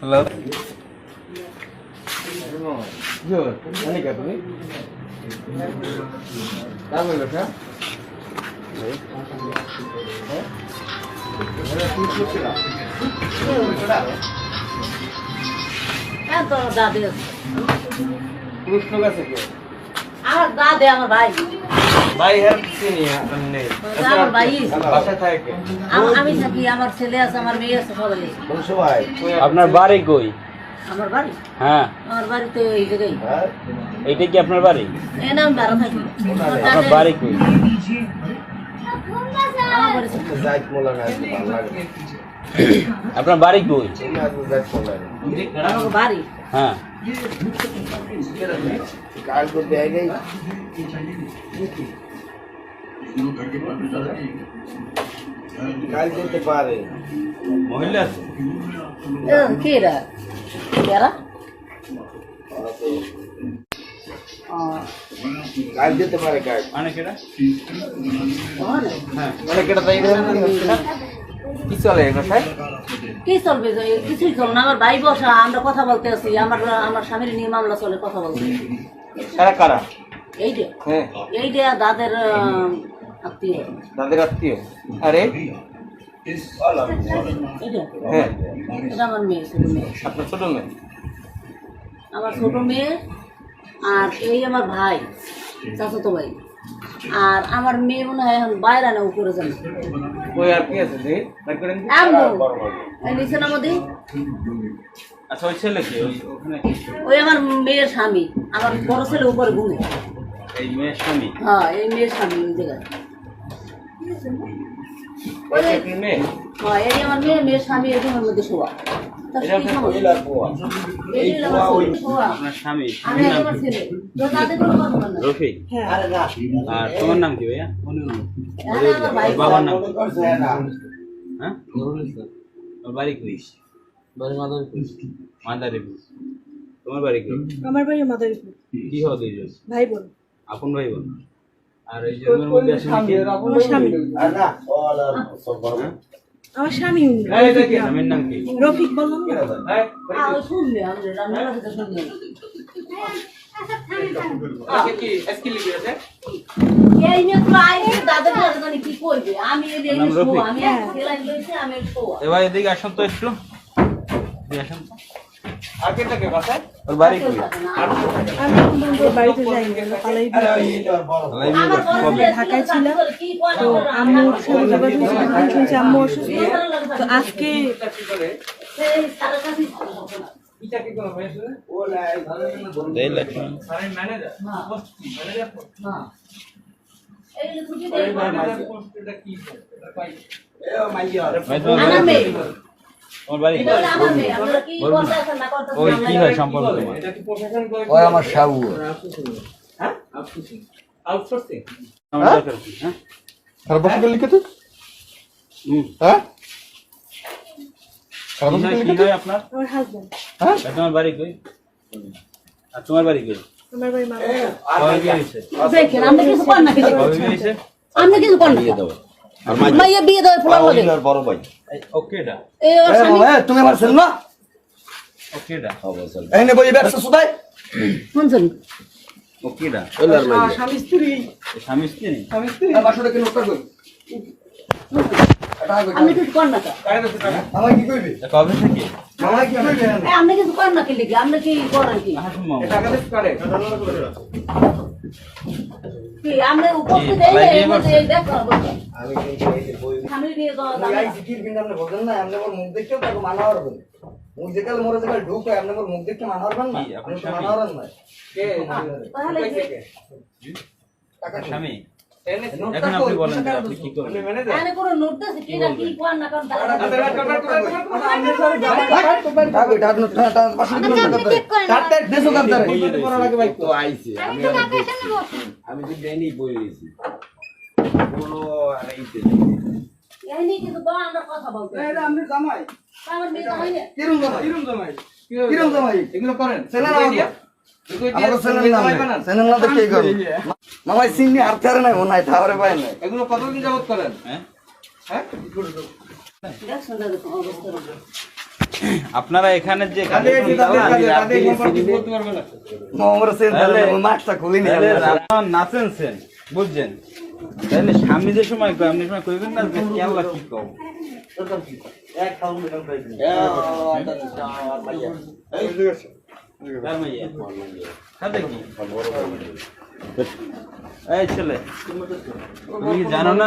Hello হ্যাঁ আমার কৃষ্ণ কাছে কে আমার দাদে আমার ভাই। ভাই হ্যাঁ চিনি আপনি? আমার ভাই। বাসায় থাকে? আমি থাকি আমার ছেলে আছে আমার মেয়ে আছে সবাই। বংশ ভাই আপনার বাড়ি কই? আমার বাড়ি? হ্যাঁ। আমার বাড়িতে এই জায়গায়। এইটা কি আপনার বাড়ি? থাকি। আপনার বাড়ি কই? আপনার বাড়ি কই? বাড়ি। হ্যাঁ। কাল তো দেয় গই কাল করতে পারে মহিলা আছে এ, কে এরা এরা ও, কাল যেতে পারে কাল মানে কেটা তাহলে হ্যাঁ মানে কেটা তাই কি চলে কি চলবে কিছুই চল না। আমার ভাই বসা আমরা কথা বলতে আছি। আমার আমার স্বামীর নিয়ে মামলা চলে কথা বলতে। কারা কারা? এই যে। হ্যাঁ। এই যে দাদের আত্মীয়। তাদের আত্মীয়। আরে? হ্যাঁ। এটা আমার মেয়ে ছোট মেয়ে। আপনার ছোট মেয়ে? আমার ছোট মেয়ে আর এই আমার ভাই চাচাতো ভাই। আর আমার মেয়ে মনে হয় এখন বাইরে না উপরে যাবে ওই আর কি আছে? দেখি বের করেন নিচে আচ্ছা ওই ছেলে কি? ওখানে ওই আমার মেয়ের স্বামী। আমার বড় ছেলে উপরে ঘুমে। এই মেয়ের স্বামী? হ্যাঁ এই মেয়ের স্বামী ওই জায়গায় ওই যে কি মেয়ে হ্যাঁ এই আমার মেয়ে মেয়ের স্বামী এই মধ্যে শোয়া তার এটা কি হচ্ছে সমস্যা? মহিলার পোয়া? এই যে আমার ছেলে শোয়া। আপনার স্বামী আমি স্বামীর নাম আমার কি? ছেলে। তো তাদের কোনো কথা বলে না। রফিক? আরে না। আর তোমার নাম কি ভাইয়া? হ্যাঁ, বাবার নাম হ্যাঁ, হ্যাঁ বাড়ি মাদারীপুর। তোমার বাড়ি কই? আমার বাড়ি মাদারীপুর। কি দুইজন? ভাই বোন। আপন ভাই বোন? আর এই যে রুমের মধ্যে আসেন কি? আমার স্বামী। আর না ওলা সব বড় আমার স্বামী। এই দেখি স্বামীর নাম কি? রফিক বললাম না। এই আহ, ওই শুনবে আমি এবার এদিকে আসুন তো একটু। আসুন। তো। আগে থেকে কথা ওর বাড়ি কই? আমি পর্যন্ত বাড়িতে যাইনি আমরা পালাই ঢাকায় ছিল। কি করে তো আম্মুর সাথে যোগাযোগ হয়েছিল তখন শুনছি আম্মু অসুস্থ। তো আজকে কি কি ম্যানেজার হ্যাঁ। হ্যাঁ তোমার বাড়ি ওই কি হয় সম্পর্ক তোমার? এটা কি প্রশাসন করে ওই আমার সাবু। হ্যাঁ আউটসোর্সিং হ্যাঁ। হ্যাঁ? কি হয়- হয় আপনার? হ্যাঁ? তোমার বাড়ি কই? আর তোমার বাড়ি কই? আমার বাড়ি দেখেন কিছু কর না কিছু আমরা কিছু কর না। মাইয়া? বিয়ে দেওয়ার ফুলার লাগে বড় ভাই। এই ওর স্বামী তুমি আমার ছেলে না? ওকেডা এই নে বই ব্যবসা সুদাই। শুনছেন? ওকেডা স্বামী স্ত্রী। এই স্বামী স্ত্রী। আমি স্ত্রী। কি লোকটা কই? কিছু কর না দছে টাকা আমার কি কইবে? তা কবে থেকে? আমার কি কইবে? কিছু কর না কি? লিখে আপনি কি করেন কি হাসুন মামা এ টাকা দছে কারে? মুখ যেকাল মরে যেকাল ঢুক হয় আপনি আমার মুখ দেখতে মানা হবেন না। আপনি মানা হবেন না। কে? টাকা স্বামী। এখন আপনি বলেন আপনি কি করবেন এখানে কোনো নোট আছে কি না কি কর না কারণ তারা আচ্ছা কাট কাট কাট টাকা টাকা টাকা টাকা বাসুটা কি টাকা টাকা দেশো কাম তারে করার ভাই তো আইছে আমি আমি তো ডেনি বই গেছি কোনো আর এইতে নেই। কিন্তু বড় আমরা কথা বলতে এটা আপনি জামাই আমার মেয়ে জামাই কিরম জামাই কিরম জামাই কিরম জামাই এগুলো করেন ছেলে না দিয়ে আমাকে মামাই আর তারে নাই মনে হয় পায় না এগুলো কতদিন যাবত করেন? হ্যাঁ? হ্যাঁ? দেখছেন দাদা অবস্থা আপনারা এখানে যে নে? না নাচেন সেন বুঝছেন? তাহলে স্বামী যে সময় কয় আপনি সময় কইবেন না যে কি আল্লাহ কি কও? এক খাউন এই ছেলে তুমি কি জানো না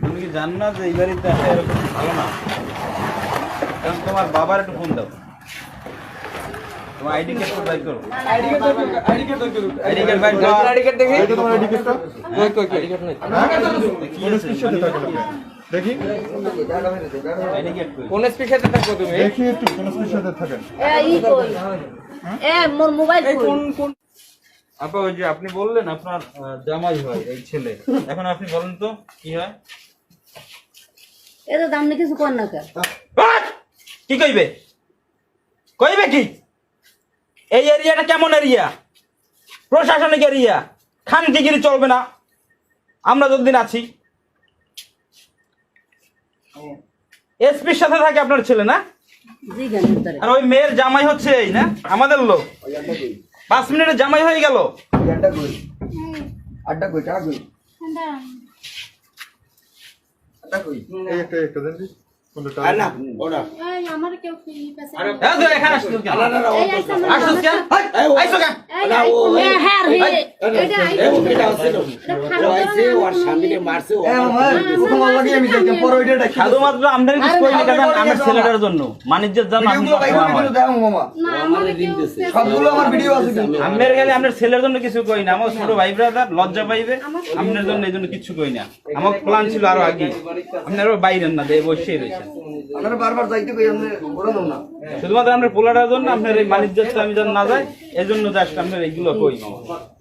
তুমি কি জানো না যে এই বাড়িতে আসা এরকম ভালো না কারণ তোমার বাবার একটু ফোন দাও তোমার আইডি কার্ড বাই করো ID card ID card ID card by করো আইডি কার্ড দেখি। তোমার আইডি কার্ডটা কই কই কই আইডি কার্ড নাই কি আছে সাথে থাকেন দেখি কোন সাথে থাকো তুমি? দেখি একটু কোন সাথে থাকেন। এ ই কই? এ মোর মোবাইল কোন কোন? আপা ওই যে আপনি বললেন আপনার জামাই হয় এই ছেলে। এখন আপনি বলেন তো কি হয়? এত দাম নিয়ে কিছু কর না কি? কইবে? কইবে কি? এই এরিয়াটা কেমন এরিয়া? প্রশাসনিক এরিয়া। খানটিগিরি চলবে না। আমরা যতদিন আছি। এসপির সাথে থাকে আপনার ছেলে না? আর ওই মেয়ের জামাই হচ্ছে এই না? আমাদের লোক। পাঁচ মিনিটের জামাই হয়ে গেল। আড্ডা কই? আড্ডা কই? টাকা কই? আড্ডা কই? এই একটা একটা দেন। দি কোনটা না ওটা এই আমার কেউ কি পেছে এই তো এখানে আসছো কেন? না না না এই আইসা আমার আসছোস কেন? এই, কেন? না, ও- হ্যাঁ রে এটা আই এটা হচ্ছে ও আইছে, ওর স্বামীকে মারছে, ও এ মামা প্রথম আমি দেখতাম পরে ওইটা ডাকি শুধুমাত্র আমাদের কিছু করি না কারণ আমার ছেলেটার জন্য। বাণিজ্যের জন্য আমি ভিডিওগুলো বাইরে ভিডিও দাও মামা। না আমার সবগুলো আমার ভিডিও আছে কিন্তু। আমের গেলে আপনার ছেলের জন্য কিছু কই না আমার ছোট ভাই ব্রাদার লজ্জা পাইবে। আপনার জন্য এই জন্য কিছু কই না। আমার প্ল্যান ছিল আরও আগে। আপনার বাইরেন না দিয়ে বসেই রয়েছেন আপনারা বারবার যাইতে কই আপনি ওরা না শুধুমাত্র আপনার পোলাটার জন্য আপনার এই বাণিজ্যটা আমি যেন না যাই এই জন্য জাস্ট আপনার এইগুলো কই মামা আপনার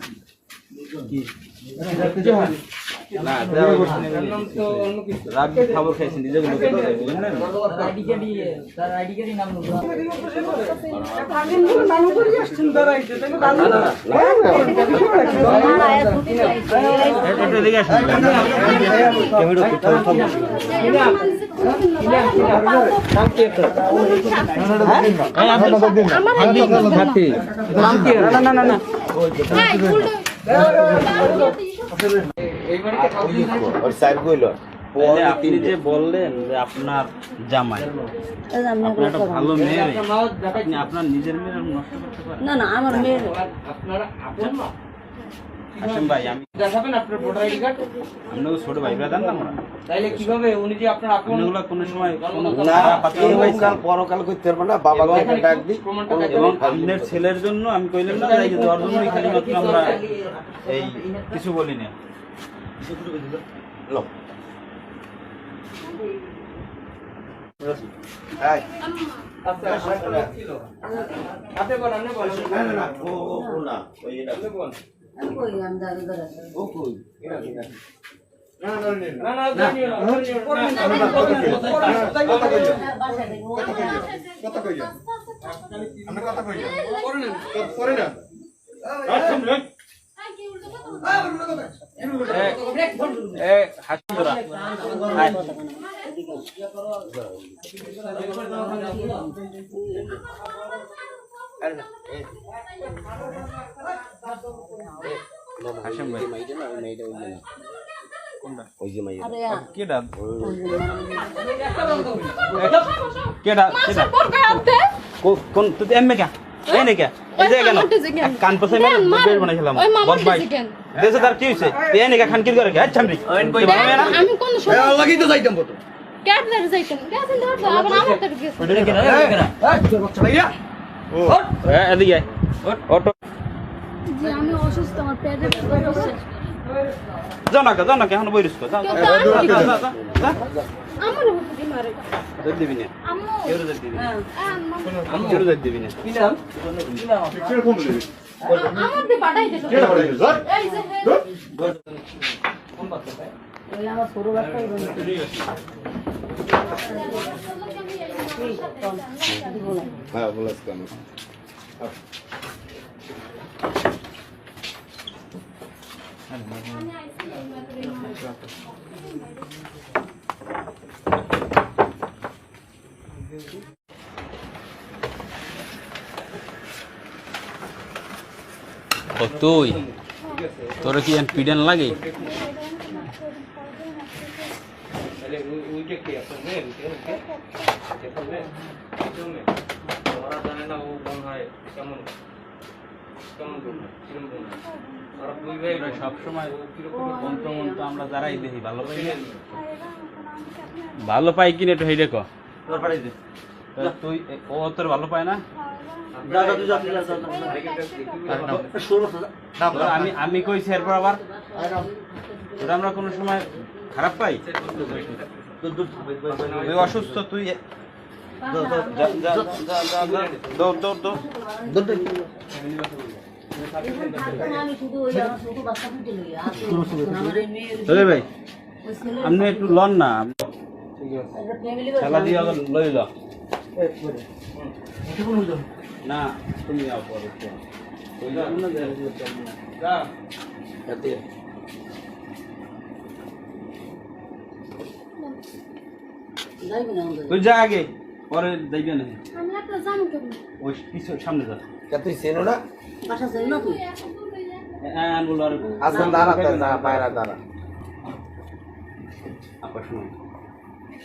কি না। না না না আপনি যে বললেন যে আপনার জামাই আপনার একটা ভালো মেয়ে আপনার নিজের মেয়ে না না আমার মেয়ের আপনারা আপন ভাই আমি দেখাবেন আপনার ভোটার আইডি কার্ড আপনাকে ছোট ভাই ব্রাদার না আমরা তাইলে কীভাবে উনি যে আপনার আপন আপনাগুলো কোনো সময় কোনো না খারাপ আচরণ হয়েছে? কাল পরকাল করতে পারব না বাবাকে একটা ডাক দি প্রমাণটা এবং আপনার ছেলের জন্য আমি কইলাম না যে দেওয়ার জন্যই খালি মাত্র আমরা এই কিছু বলি না লো আচ্ছা আপনি বলেন আপনি বলেন না না না ও ও ও না ওই এটা আপনি কি না না, না, না, না। না না জানিও না জানিও না বাসায় দেখো কথা কই যান? আমরা কথা কই যান? করে নেন করে না। এ হাসি তোরা আয়। হাসেম ভাই কেডা কেডা কেডা কোন তুই এমএ কে এই নে এই যে কেন কান পছাই মেরে বের বানাই খেলাম দেশে তার কি হইছে এই নে খান কি করে গে ছামরি তুই ভালো মেয়ে না আমি কোন সময় আল্লাহকেই তো যাইতাম কত ক্যাট ধরে যাইতেন গেছেন ধরতে আবার আমার ধরে গেছে এই বাচ্চা ভাইয়া ও, এদিকে অটো জি আমি অসুস্থ আমার পেটে ব্যথা করছে যাও না এখন বইরিস কো? দিবি দিবি দিবি দিবি? বলে হ্যাঁ কেন? ও তুই তোর কি পিডেন লাগে তাহলে ওই- ওইটা কি আসলে ওইটা ওইটা আসলে জমে ওরা জানে না ও মনে হয় কেমন কেমন করবে কিরম করবে ওরা দুই ভাই আমরা সবসময় আমরা যারাই দেখি ভালো পাই ভালো পাই কিনা একটু তোর তুই ও তোর ভালো পায় না? আমি আমি কইছি এরপর আবার। তোরা আমরা কোনো সময় খারাপ পাই? তুই অসুস্থ তুই যা। দৌড় দৌড় দৌড়। ভাই আপনি একটু লন না। খেলা দিয়ে আবার লই ল। না তুমি তুই যা আগে পরে যাইবে না। ওই পিছু সামনে যা। তুই চেনো না? বাসা ছিল না তুই হ্যাঁ দাঁড়াতে দাঁড়া আপা শুনুন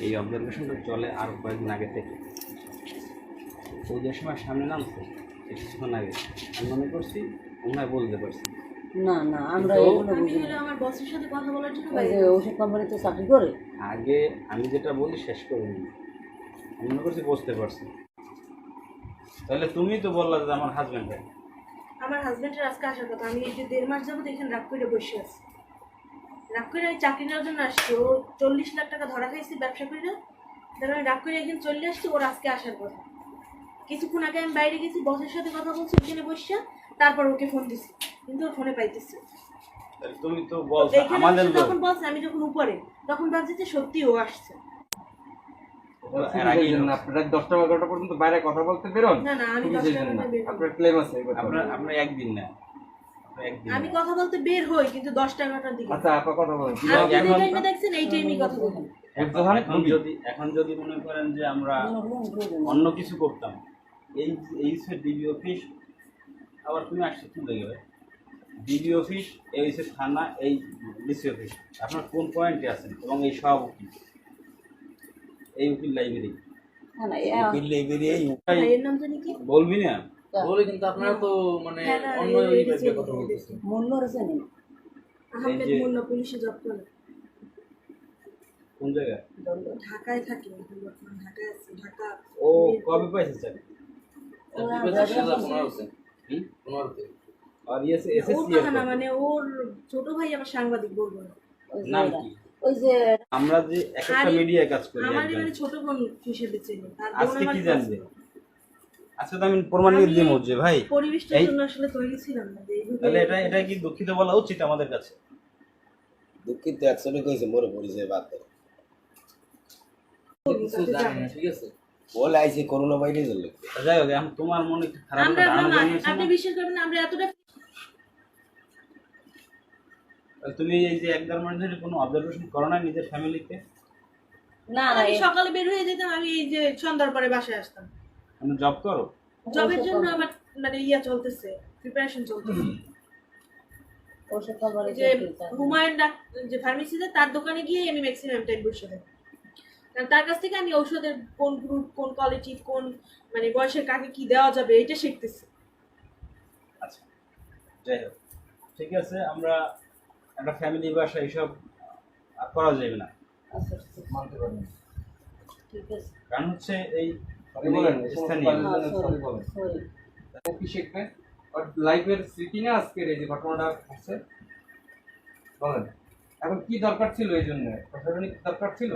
এই অবজারভেশনটা চলে আর কয়েকদিন আগে থেকে। ওই যে সময় সামনে নামছে এই কিছুক্ষণ আগে আমি মনে করছি ওনায় বলতে পারছি। না না আমরা এগুলো বুঝি আমার বসের সাথে কথা বলার জন্য ওই ওষুধ কোম্পানিতে চাকরি করে? আগে আমি যেটা বলি শেষ করিনি আমি মনে করছি বুঝতে পারছি। তাহলে তুমি তো বললা যে আমার হাজব্যান্ড আমার হাজবেন্ডের আজকে আসার কথা। আমি এই যে দেড় মাস যাব এখানে রাগ করে বসে আছি। রাগ করে আমি চাকরি নেওয়ার জন্য আসছি। ও চল্লিশ লাখ টাকা ধরা খাইছি ব্যবসা করে তারপর আমি রাগ করে এখানে চলে আসছি ওর আজকে আসার কথা। কিছুক্ষণ আগে আমি বাইরে গেছি বসের সাথে কথা বলছি ওখানে বসে তারপর ওকে ফোন দিছি। কিন্তু ওর ফোনে পাইতেছি। তুমি তো বলছো আমাদের যখন বলছে আমি যখন উপরে তখন ভাবছি যে সত্যি ও আসছে। আপনারা দশটা এগারোটা পর্যন্ত বাইরে কথা বলতে বেরোন। আপনার ক্লেম আছে আপনার আপনার একদিন না। আমি কথা বলতে বের হই কিন্তু দশটা এগারোটার দিকে। আচ্ছা আপা কথা বলেন। আপনি এখন- দেখছেন এই টাইমই কথা বলুন। এখন এখন যদি এখন যদি মনে করেন যে আমরা অন্য কিছু করতাম এই এই হচ্ছে ডিবি অফিস আবার তুমি আসছো কি দেখবে ডিবি অফিস এই হচ্ছে থানা এই ডিসি অফিস আপনার কোন পয়েন্টে আছেন এবং এই সব উকিল এই উকিল লাইব্রেরি এ- উকিল লাইব্রেরি এই কি? বলবি না? বলে কিন্তু আপনারা তো মানে হ্যাঁ, অন্য কথা বলতেছেন মূল্য রয়েছে নি আহমেদ পুলিশে জব করে। কোন জায়গায়? ঢাকায় থাকি ঢাকায় আছি ঢাকা ও কবে পাইছে স্যার? আর ইয়েস এসএসসি মানে ওর ছোট ভাই আমার সাংবাদিক বলব না। নাম কি? ওই যে আমরা যে এক একটা মিডিয়ায় কাজ করি আমার মানে ছোট বোন হিসেবে চেনে আজকে কি জানবে? mate। তো আমি প্রমাণ দিয়ে আমি দিব ভাই। পরিবেশটার জন্য আসলে তৈরি ছিলাম না তাহলে এটা এটা কি দুঃখিত বলা উচিত আমাদের কাছে? দুঃখিত একশোটি কইছে মোরে পরিচয় বাদ দে। কিছু জানেন না ঠিক আছে? বলে আইছে করোনা ভাইরাস যাই হোক এখন তোমার মনে খারাপ আমরা একটা ধারণা না, জন্মেছে আপনি বিশ্বাস করবেন আমরা এতটা তাহলে তুমি এই যে এক দেড় মাস ধরে কোনো অবজারভেশন করো না নিজের ফ্যামিলিতে না না আমি সকালে বের হয়ে যেতাম আমি এই যে সন্ধ্যার পরে বাসায় আসতাম। মানে জব করো? জবের জন্য আমার মানে ইয়া চলতেছে প্রিপারেশন চলতেছে। যে হুমায়ুন যে ফার্মেসিতে তার দোকানে গিয়ে আমি ম্যাক্সিমাম টাইম বসে থাকি তার কাছ থেকে আমি ঔষধের কোন গ্রুপ কোন কোয়ালিটি কোন মানে বয়সের কাকে কি দেওয়া যাবে এটা শিখতেছি। আচ্ছা যাই হোক। ঠিক আছে আমরা একটা ফ্যামিলি বাসা এইসব আর করা যাবে না। আচ্ছা কারণ হচ্ছে এই হ্যাঁ, লাইফের স্মৃতি না আজকের এই যে ঘটনাটা ঘটছে? বলেন এখন কি দরকার ছিল এই জন্য? প্রশাসনিক দরকার ছিল?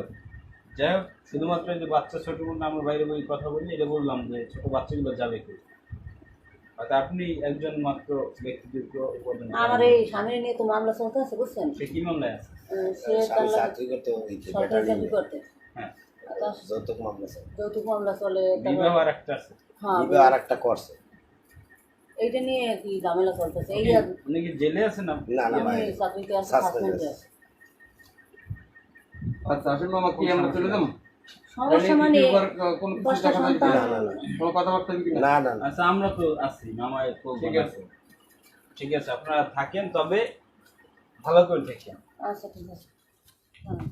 যাই হোক শুধুমাত্র যে বাচ্চা ছোট বোন আমরা বাইরে বই কথা বলি এটা বললাম যে ছোট বাচ্চাগুলো যাবে কি হয়তো আপনি একজন মাত্র আমার এই স্বামী নিয়ে তো মামলা চলতে আছে বুঝছেন? সে কি মামলায় আছে? সে চাকরি করতে সরকারি চাকরি করতে। হ্যাঁ। যৌতুক মামলা স্যার যৌতুক মামলা চলে বিবাহ আর একটা আছে। হ্যাঁ বিবাহ আর একটা করছে। এইটা নিয়ে আর কি ঝামেলা চলতেছে? এই উনি কি জেলে আছেন না ভাই চাকরিতে। আছে আচ্ছা আসেন মামা কি আমরা চলে যাব সমস্যা মানে দশটা সন্তান। না না না। কোনো কথাবার্তা না না না না। আচ্ছা আমরা তো আছি মামা তো ঠিক আছে। ঠিক আছে আপনারা থাকেন তবে ভালো করে থাকেন আচ্ছা ঠিক আছে। হ্যাঁ।